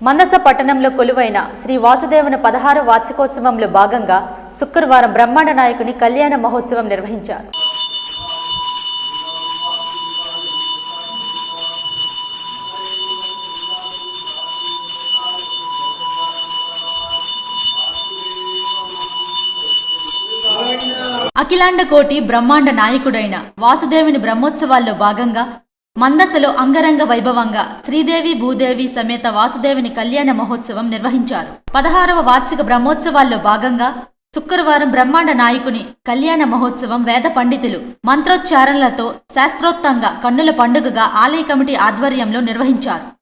మనస పట్టణంలో కొలువైన శ్రీ వాసుదేవుని పదహారు వార్షికోత్సవంలో భాగంగా శుక్రవారం బ్రహ్మాండ నాయకుని కళ్యాణ మహోత్సవం నిర్వహించారు. అఖిలాండ కోటి బ్రహ్మాండ నాయకుడైన వాసుదేవుని బ్రహ్మోత్సవాల్లో భాగంగా మందసలో అంగరంగ వైభవంగా శ్రీదేవి భూదేవి సమేత వాసుదేవుని కళ్యాణ మహోత్సవం నిర్వహించారు. పదహారవ వార్షిక బ్రహ్మోత్సవాల్లో భాగంగా శుక్రవారం బ్రహ్మాండ నాయకుని కళ్యాణ మహోత్సవం వేద పండితులు మంత్రోచ్చారణలతో శాస్త్రోక్తంగా కన్నుల పండుగగా ఆలయ కమిటీ ఆధ్వర్యంలో నిర్వహించారు.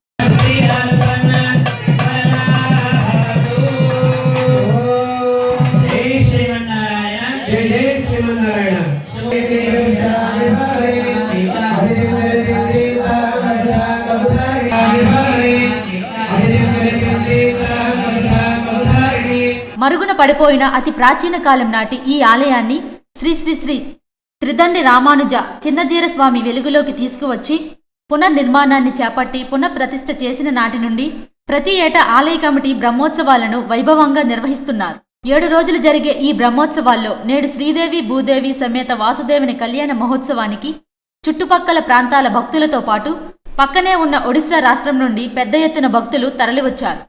జై శ్రీమన్నారాయణ మరుగున పడిపోయిన అతి ప్రాచీన కాలం నాటి ఈ ఆలయాన్ని శ్రీ శ్రీ శ్రీ త్రిదండి రామానుజ చిన్నజీర స్వామి వెలుగులోకి తీసుకువచ్చి పునర్నిర్మాణాన్ని చేపట్టి పునఃప్రతిష్ఠ చేసిన నాటి నుండి ప్రతి ఏటా ఆలయ కమిటీ బ్రహ్మోత్సవాలను వైభవంగా నిర్వహిస్తున్నారు. ఏడు రోజులు జరిగే ఈ బ్రహ్మోత్సవాల్లో నేడు శ్రీదేవి భూదేవి సమేత వాసుదేవుని కళ్యాణ మహోత్సవానికి చుట్టుపక్కల ప్రాంతాల భక్తులతో పాటు పక్కనే ఉన్న ఒడిశా రాష్ట్రం నుండి పెద్ద ఎత్తున భక్తులు తరలివచ్చారు.